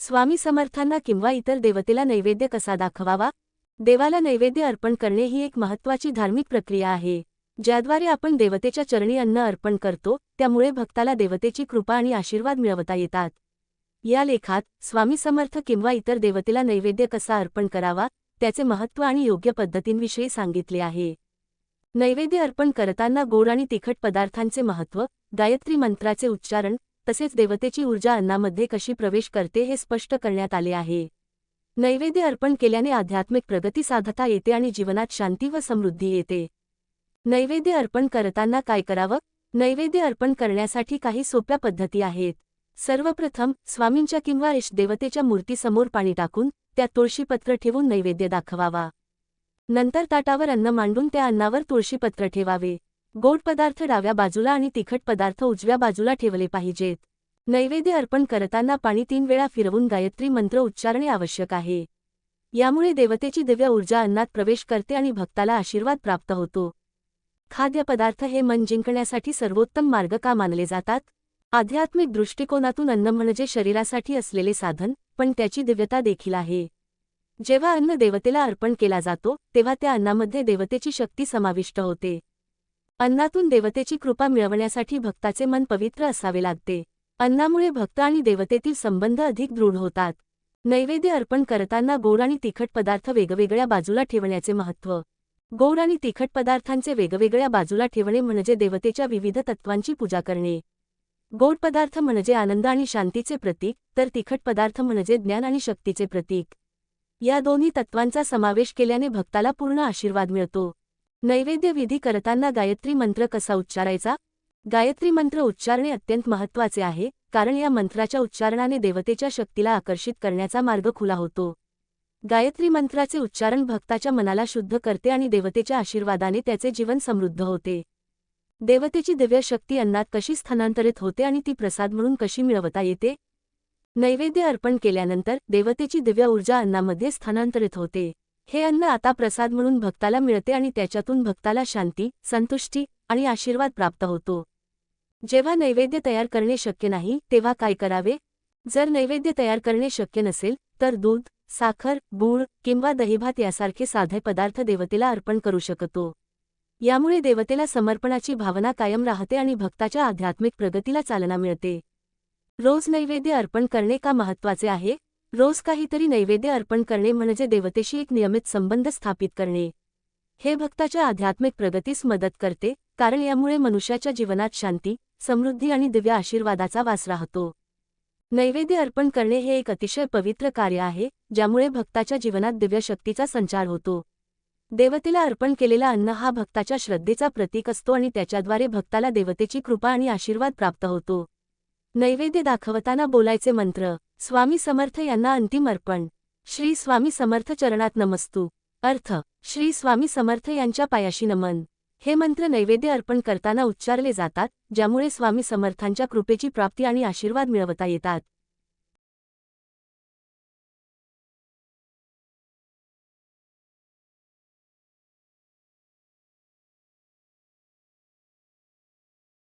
स्वामी समर्थांना किंवा इतर देवतेला नैवेद्य कसा दाखवावा? देवाला नैवेद्य अर्पण करणे ही एक महत्त्वाची धार्मिक प्रक्रिया आहे. ज्याद्वारे आपण देवतेच्या चरणी अन्न अर्पण करतो त्यामुळे भक्ताला देवतेची कृपा आणि आशीर्वाद मिळवता येतात. या लेखात स्वामी समर्थ किंवा इतर देवतेला नैवेद्य कसा अर्पण करावा त्याचे महत्त्व आणि योग्य पद्धतींविषयी सांगितले आहे. नैवेद्य अर्पण करताना गोड आणि तिखट पदार्थांचे महत्त्व गायत्री मंत्राचे उच्चारण तसेच देवतेची ऊर्जा अन्नामध्ये कशी प्रवेश करते हे स्पष्ट करण्यात आले आहे. नैवेद्य अर्पण केल्याने आध्यात्मिक प्रगती साधता येते आणि जीवनात शांती व समृद्धी येते. नैवेद्य अर्पण करताना काय करावं? नैवेद्य अर्पण करण्यासाठी काही सोप्या पद्धती आहेत. सर्वप्रथम स्वामींच्या किंवा देवतेच्या मूर्तीसमोर पाणी टाकून त्यात तुळशीपत्र ठेवून नैवेद्य दाखवावा. नंतर ताटावर अन्न मांडून त्या अन्नावर तुळशीपत्र ठेवावे. गोड पदार्थ डाव्या बाजूला आणि तिखट पदार्थ उजव्या बाजूला ठेवले पाहिजेत. नैवेद्य अर्पण करताना पाणी तीन वेळा फिरवून गायत्री मंत्र उच्चारणे आवश्यक आहे. यामुळे देवतेची दिव्य ऊर्जा अन्नात प्रवेश करते आणि भक्ताला आशीर्वाद प्राप्त होतो. खाद्यपदार्थ हे मन जिंकण्यासाठी सर्वोत्तम मार्ग का मानले जातात? आध्यात्मिक दृष्टिकोनातून अन्न म्हणजे शरीरासाठी असलेले साधन पण त्याची दिव्यता देखील आहे. जेव्हा अन्न देवतेला अर्पण केला जातो तेव्हा त्या अन्नामध्ये देवतेची शक्ती समाविष्ट होते. अन्नातून देवतेची कृपा मिळवण्यासाठी भक्ताचे मन पवित्र असावे लागते. अन्नामुळे भक्त आणि देवतेतील संबंध अधिक दृढ होतात. नैवेद्य अर्पण करताना गोड आणि तिखट पदार्थ वेगवेगळ्या बाजूला ठेवण्याचे महत्त्व. गोड आणि तिखट पदार्थांचे वेगवेगळ्या बाजूला ठेवणे म्हणजे देवतेच्या विविध तत्वांची पूजा करणे. गोड पदार्थ म्हणजे आनंद आणि शांतीचे प्रतीक तर तिखट पदार्थ म्हणजे ज्ञान आणि शक्तीचे प्रतीक. या दोन्ही तत्वांचा समावेश केल्याने भक्ताला पूर्ण आशीर्वाद मिळतो. नैवेद्य विधी करताना गायत्री मंत्र कसा उच्चारायचा? गायत्री मंत्र उच्चारणे अत्यंत महत्त्वाचे आहे कारण या मंत्राच्या उच्चारणाने देवतेच्या शक्तीला आकर्षित करण्याचा मार्ग खुला होतो. गायत्री मंत्राचे उच्चारण भक्ताच्या मनाला शुद्ध करते आणि देवतेच्या आशीर्वादाने त्याचे जीवन समृद्ध होते. देवतेची दिव्य शक्ती अन्नात कशी स्थानांतरित होते आणि ती प्रसाद म्हणून कशी मिळवता येते? नैवेद्य अर्पण केल्यानंतर देवतेची दिव्य ऊर्जा अन्नामध्ये स्थानांतरित होते. हे अन्न आता प्रसाद म्हणून भक्ताला मिळते आणि त्याच्यातून भक्ताला शांती संतुष्टी आणि आशीर्वाद प्राप्त होतो. जेव्हा नैवेद्य तयार करणे शक्य नाही तेव्हा काय करावे? जर नैवेद्य तयार करणे शक्य नसेल तर दूध साखर गूळ किंवा दहीभात यासारखे साधे पदार्थ देवतेला अर्पण करू शकतो. यामुळे देवतेला समर्पणाची भावना कायम राहते आणि भक्ताच्या आध्यात्मिक प्रगतीला चालना मिळते. रोज नैवेद्य अर्पण करणे का महत्त्वाचे आहे? रोज काहीतरी नैवेद्य अर्पण करणे म्हणजे देवतेशी एक नियमित संबंध स्थापित करणे. हे भक्ताच्या आध्यात्मिक प्रगतीस मदत करते कारण यामुळे मनुष्याच्या जीवनात शांती समृद्धी आणि दिव्य आशीर्वादाचा वास राहतो. नैवेद्य अर्पण करणे हे एक अतिशय पवित्र कार्य आहे ज्यामुळे भक्ताच्या जीवनात दिव्य शक्तीचा संचार होतो. देवतेला अर्पण केलेला अन्न हा भक्ताच्या श्रद्धेचा प्रतीक असतो आणि त्याच्याद्वारे भक्ताला देवतेची कृपा आणि आशीर्वाद प्राप्त होतो. नैवेद्य दाखवताना बोलायचे मंत्र स्वामी समर्थ यांना अंतिम अर्पण. श्री स्वामी समर्थ चरणात नमस्तू. अर्थ श्री स्वामी समर्थ यांच्या पायाशी नमन. हे मंत्र नैवेद्य अर्पण करताना उच्चारले जातात ज्यामुळे स्वामी समर्थांच्या कृपेची प्राप्ती आणि आशीर्वाद मिळवता येतात.